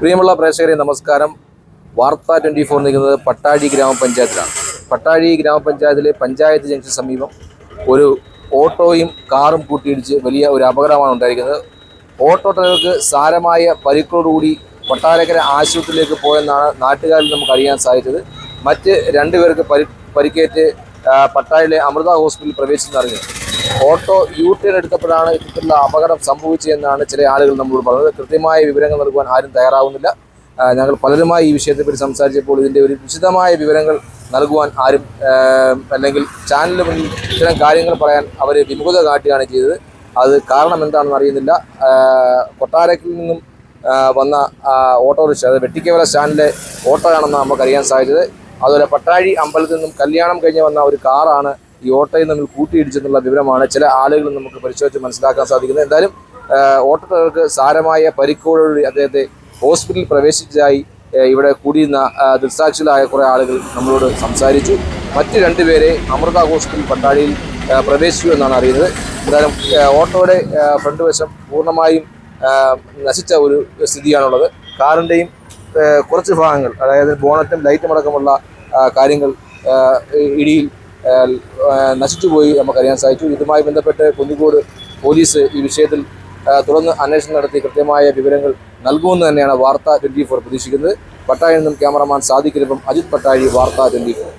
പ്രിയമുള്ള പ്രേക്ഷകരെ നമസ്കാരം. വാർത്ത ട്വന്റി ഫോർ നിൽക്കുന്നത് പട്ടാഴി ഗ്രാമപഞ്ചായത്തിലാണ്. പട്ടാഴി ഗ്രാമപഞ്ചായത്തിലെ പഞ്ചായത്ത് ജംഗ്ഷൻ സമീപം ഒരു ഓട്ടോയും കാറും കൂട്ടിയിടിച്ച് വലിയ ഒരു അപകടമാണ് ഉണ്ടായിരിക്കുന്നത്. ഓട്ടോ ഡ്രൈവർക്ക് സാരമായ പരിക്കോടുകൂടി കൊട്ടാരക്കര ആശുപത്രിയിലേക്ക് പോയെന്നാണ് നാട്ടുകാരിൽ നമുക്ക് അറിയാൻ സാധിച്ചത്. മറ്റ് രണ്ടുപേർക്ക് പരി പരിക്കേറ്റ് ആ, പട്ടാഴിലെ അമൃത ഹോസ്പിറ്റലിൽ പ്രവേശിച്ചെന്നറിഞ്ഞു ഓട്ടോ യു ടേൺ എടുത്തപ്പോഴാണ് ഇത്തരത്തിലുള്ള അപകടം സംഭവിച്ചതെന്നാണ് ചില ആളുകൾ നമ്മളോട് പറഞ്ഞത്. കൃത്യമായ വിവരങ്ങൾ നൽകുവാൻ ആരും തയ്യാറാവുന്നില്ല. ഞങ്ങൾ പലരുമായി ഈ വിഷയത്തെപ്പറ്റി സംസാരിച്ചപ്പോൾ ഇതിന്റെ ഒരു വിശദമായ വിവരങ്ങൾ നൽകുവാൻ ആരും അല്ലെങ്കിൽ ചാനലിന് മുന്നിൽ ഇത്തരം കാര്യങ്ങൾ പറയാൻ അവർ വിമുഖത കാട്ടുകയാണ് ചെയ്തത്. അത് കാരണം എന്താണെന്ന് അറിയുന്നില്ല. കൊട്ടാരക്കിൽ നിന്നും വന്ന ഓട്ടോറിക്ഷ അത് വെട്ടിക്കവല സ്റ്റാൻഡിലെ ഓട്ടോയാണെന്ന് നമുക്ക് അറിയാൻ സാധിച്ചത്. അതുപോലെ പട്ടാഴി അമ്പലത്തിൽ നിന്നും കല്യാണം കഴിഞ്ഞ് വന്ന ഒരു കാറാണ് ഈ ഓട്ടോയിൽ തമ്മിൽ കൂട്ടിയിടിച്ചെന്നുള്ള വിവരമാണ് ചില ആളുകൾ നമുക്ക് പരിശോധിച്ച് മനസ്സിലാക്കാൻ സാധിക്കുന്നത്. എന്തായാലും ആ, ഓട്ടോ ഡ്രൈവർക്ക് സാരമായ പരിക്കോടുകൂടി അദ്ദേഹത്തെ ഹോസ്പിറ്റലിൽ പ്രവേശിച്ചതായി ഇവിടെ കൂടിയിരുന്ന ദൃസാക്ഷികളായ കുറേ ആളുകൾ നമ്മളോട് സംസാരിച്ചു. മറ്റ് രണ്ടുപേരെ അമൃത ഹോസ്പിറ്റൽ പട്ടാഴിയിൽ ആ, പ്രവേശിച്ചു എന്നാണ് അറിയുന്നത്. എന്തായാലും ഓട്ടോയുടെ ഫ്രണ്ട് വശം പൂർണമായും നശിച്ച ഒരു സ്ഥിതിയാണുള്ളത്. കാറിന്റെയും കുറച്ച് ഭാഗങ്ങൾ അതായത് ബോണറ്റും ലൈറ്റും അടക്കമുള്ള കാര്യങ്ങൾ ഇടിയിൽ നശിച്ചുപോയി നമുക്കറിയാൻ സാധിച്ചു. ഇതുമായി ബന്ധപ്പെട്ട് കുന്നിക്കോട് പോലീസ് ഈ വിഷയത്തിൽ തുടർന്ന് അന്വേഷണം നടത്തി കൃത്യമായ വിവരങ്ങൾ നൽകുമെന്ന് തന്നെയാണ് വാർത്ത ട്വന്റി ഫോർ പ്രതീക്ഷിക്കുന്നത്. പട്ടായിൽ നിന്നും ക്യാമറമാൻ സാദിഖിനൊപ്പം അജിത് പട്ടാഴി വാർത്ത ട്വന്റി ഫോർ.